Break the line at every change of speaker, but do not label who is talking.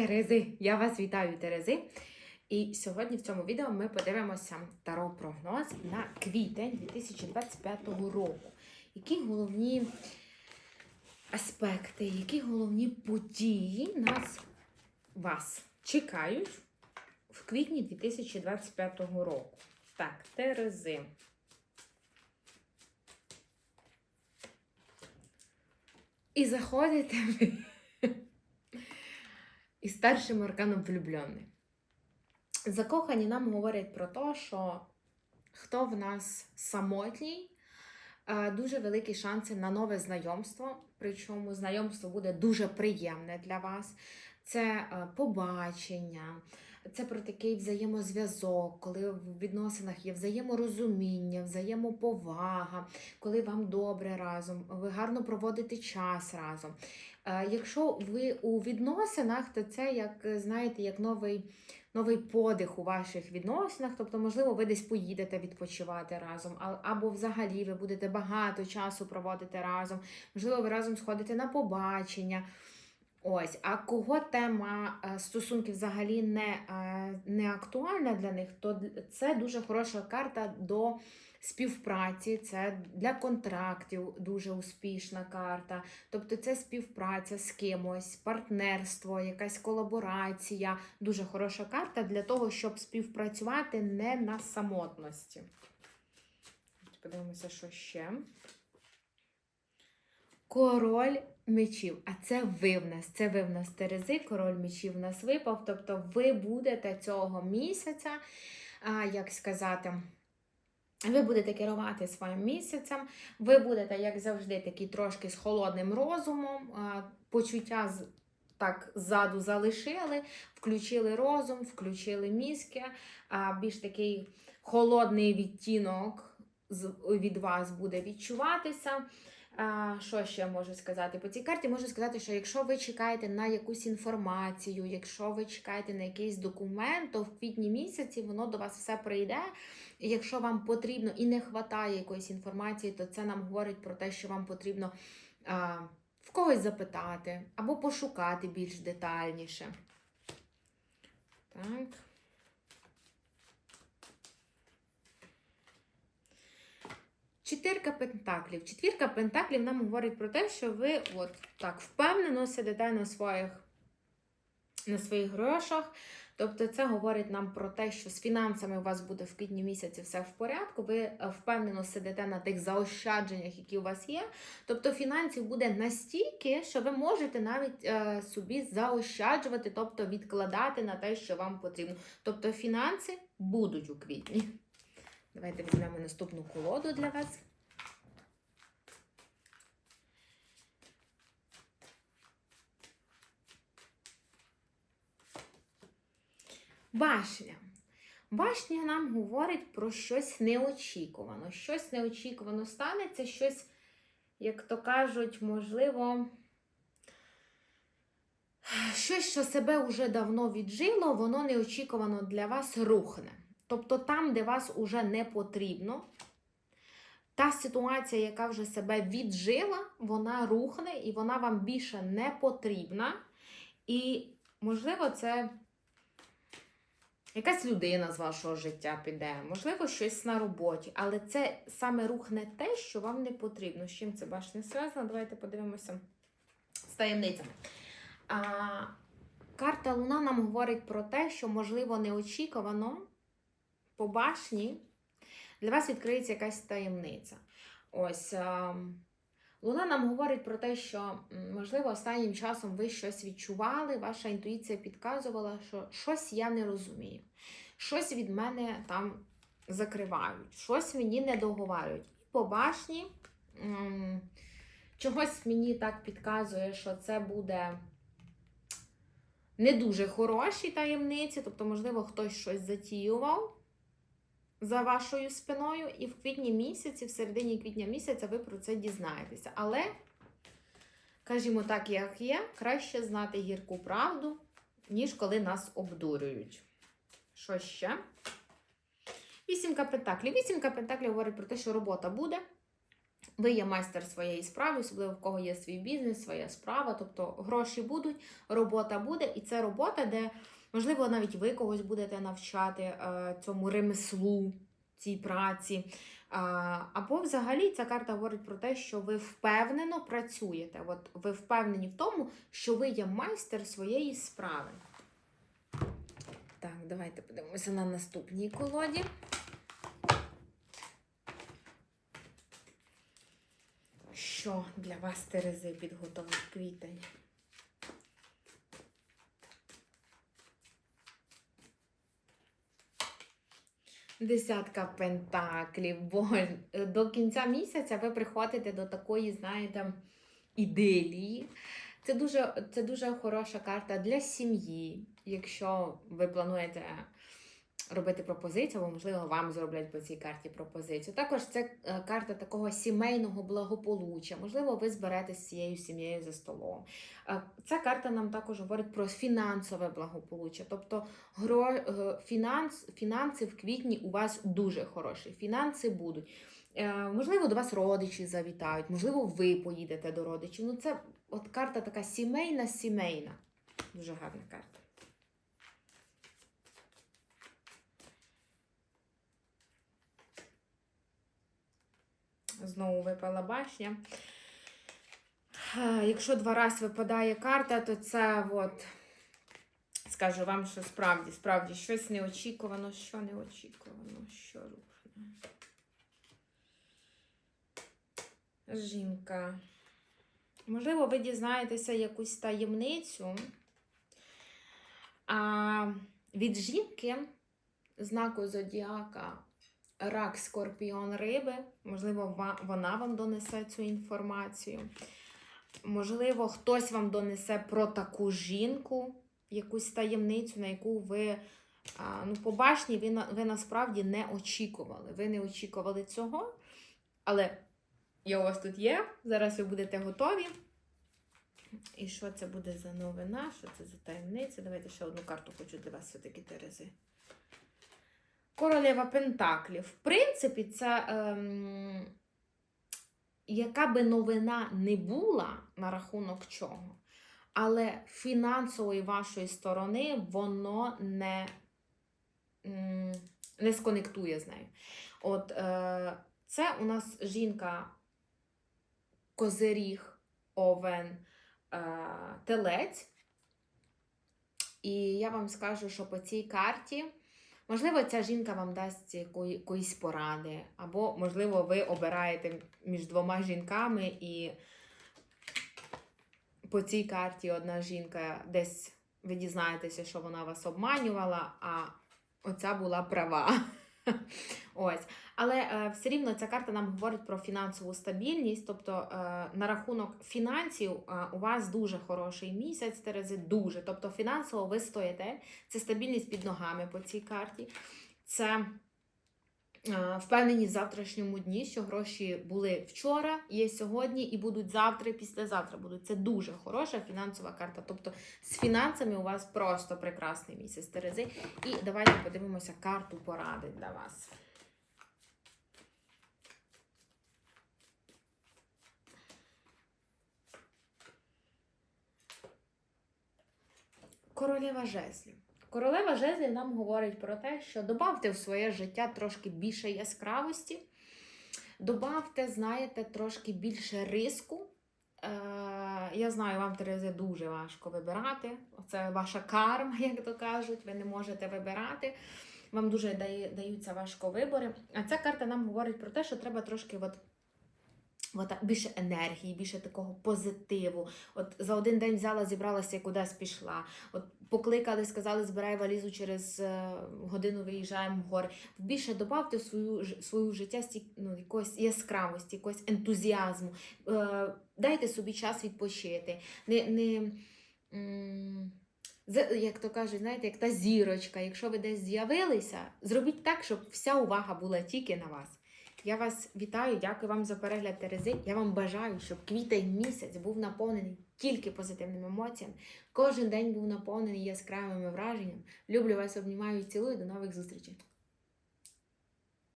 Терези! Я вас вітаю, Терези! І сьогодні в цьому відео ми подивимося таро прогноз на квітень 2025 року. Які головні аспекти, які головні події нас вас чекають в квітні 2025 року? Так, Терези. І заходите і старшим арканом влюблений. Закохані нам говорять про те, що хто в нас самотній, е, дуже великі шанси на нове знайомство. Причому знайомство буде дуже приємне для вас. Це е, побачення, це про такий взаємозв'язок, коли в відносинах є взаєморозуміння, взаємоповага, коли вам добре разом, ви гарно проводите час разом. Е, Якщо ви у відносинах, то це як знаєте, як новий, новий подих у ваших відносинах. Тобто, можливо, ви десь поїдете відпочивати разом, або взагалі ви будете багато часу проводити разом. Можливо, ви разом сходите на побачення. Ось, а кого тема е, стосунків взагалі не, е, не актуальна для них, то це дуже хороша карта до співпраці, це для контрактів дуже успішна карта. Тобто це співпраця з кимось, партнерство, якась колаборація. Дуже хороша карта для того, щоб співпрацювати не на самотності. Подивимося, що ще. Король мечів. А це ви в нас. Це ви в нас Терези, король мечів в нас випав. Тобто ви будете цього місяця, як сказати, ви будете керувати своїм місяцем, ви будете, як завжди, такі трошки з холодним розумом, почуття так ззаду залишили, включили розум, включили мізки, більш такий холодний відтінок від вас буде відчуватися. А, що ще можу сказати? По цій карті можу сказати, що якщо ви чекаєте на якусь інформацію, якщо ви чекаєте на якийсь документ, то в квітні місяці воно до вас все прийде. І якщо вам потрібно і не вистачає якоїсь інформації, то це нам говорить про те, що вам потрібно а, в когось запитати або пошукати більш детальніше. Так. Чотирка пентаклів. Четвірка пентаклів нам говорить про те, що ви от так впевнено сидите на своїх, на своїх грошах. Тобто це говорить нам про те, що з фінансами у вас буде в квітні місяці все в порядку. Ви е, впевнено сидите на тих заощадженнях, які у вас є. Тобто фінансів буде настільки, що ви можете навіть е, собі заощаджувати, тобто відкладати на те, що вам потрібно. Тобто фінанси будуть у квітні. Давайте візьмемо наступну колоду для вас. Башня. Башня нам говорить про щось неочікувано. Щось неочікувано станеться, щось, як то кажуть, можливо, щось, що себе вже давно віджило, воно неочікувано для вас рухне. Тобто там, де вас уже не потрібно, та ситуація, яка вже себе віджила, вона рухне і вона вам більше не потрібна. І, можливо, це якась людина з вашого життя піде, можливо, щось на роботі, але це саме рухне те, що вам не потрібно. З чим це башня зв'язано? Давайте подивимося з таємницями. А, карта Луна нам говорить про те, що, можливо, неочікувано по башні для вас відкриється якась таємниця. Ось. Луна нам говорить про те, що, можливо, останнім часом ви щось відчували, ваша інтуїція підказувала, що щось я не розумію, щось від мене там закривають, щось мені не договарюють. І по башні чогось мені так підказує, що це буде не дуже хороші таємниці, тобто, можливо, хтось щось затіював за вашою спиною, і в квітні місяці, в середині квітня місяця, ви про це дізнаєтеся. Але, кажімо так, як є, краще знати гірку правду, ніж коли нас обдурюють. Що ще? Вісімка пентаклів. Вісімка пентаклів говорить про те, що робота буде. Ви є майстер своєї справи, особливо в кого є свій бізнес, своя справа. Тобто гроші будуть, робота буде, і це робота, де, можливо, навіть ви когось будете навчати е, цьому ремеслу, цій праці. А, Або взагалі ця карта говорить про те, що ви впевнено працюєте. От ви впевнені в тому, що ви є майстер своєї справи. Так, давайте подивимося на наступній колоді. Що для вас Терези підготовив квітень? Десятка пентаклів, бо до кінця місяця ви приходите до такої, знаєте, іделії. Це дуже, це дуже хороша карта для сім'ї, якщо ви плануєте робити пропозицію, або, можливо, вам зроблять по цій карті пропозицію. Також це е, карта такого сімейного благополуччя. Можливо, ви зберетесь з цією сім'єю за столом. Е, Ця карта нам також говорить про фінансове благополуччя. Тобто е, фінанс, фінанси в квітні у вас дуже хороші. Фінанси будуть. Можливо, до вас родичі завітають, можливо, ви поїдете до родичів. Ну, це от карта така сімейна, сімейна. Дуже гарна карта. Знову випала башня. Якщо два рази випадає карта, то це от, скажу вам, що справді, справді щось неочікувано, що неочікувано, що рухне. Жінка. Можливо, ви дізнаєтеся якусь таємницю. А від жінки знаку зодіака рак, скорпіон, риби. Можливо, вона вам донесе цю інформацію. Можливо, хтось вам донесе про таку жінку, якусь таємницю, на яку ви ну, по башні ви, ви насправді не очікували. Ви не очікували цього, але я у вас тут є. Зараз ви будете готові. І що це буде за новина? Що це за таємниця? Давайте ще одну карту хочу для вас все-таки Терези. Королева Пентаклів. В принципі, це ем, яка би новина не була на рахунок чого, але фінансової вашої сторони воно не, м, не сконектує з нею. От е, це у нас жінка Козиріг, Овен, е, Телець. І я вам скажу, що по цій карті. Можливо, ця жінка вам дасть якої- якоїсь поради, або, можливо, ви обираєте між двома жінками, і по цій карті одна жінка десь ви дізнаєтеся, що вона вас обманювала, а оця була права. Ось. Але е, все рівно ця карта нам говорить про фінансову стабільність. Тобто, е, на рахунок фінансів е, у вас дуже хороший місяць, Терези, дуже. Тобто, фінансово ви стоїте, це стабільність під ногами по цій карті. Це впевненість в завтрашньому дні, що гроші були вчора, є сьогодні і будуть завтра, і післязавтра будуть. Це дуже хороша фінансова карта. Тобто з фінансами у вас просто прекрасний місяць Терези. І давайте подивимося карту поради для вас. Королева жезлів. Королева жезлів нам говорить про те, що добавте в своє життя трошки більше яскравості, добавте, знаєте, трошки більше риску. Е, я знаю, вам, Терези, дуже важко вибирати. Це ваша карма, як то кажуть, ви не можете вибирати. Вам дуже даються важко вибори. А ця карта нам говорить про те, що треба трошки от, от, більше енергії, більше такого позитиву. От за один день взяла, зібралася і кудись пішла. От покликали, сказали, збирай валізу через е, годину виїжджаємо в гори. Більше добавте в свою, свою життя ну, якоїсь яскравості, якогось ентузіазму. Е, дайте собі час відпочити. Не, не, як то кажуть, знаєте, як та зірочка, якщо ви десь з'явилися, зробіть так, щоб вся увага була тільки на вас. Я вас вітаю, дякую вам за перегляд Терези. Я вам бажаю, щоб квітень місяць був наповнений тільки позитивними емоціями. Кожен день був наповнений яскравими враженнями. Люблю вас, обнімаю і цілую. До нових зустрічей.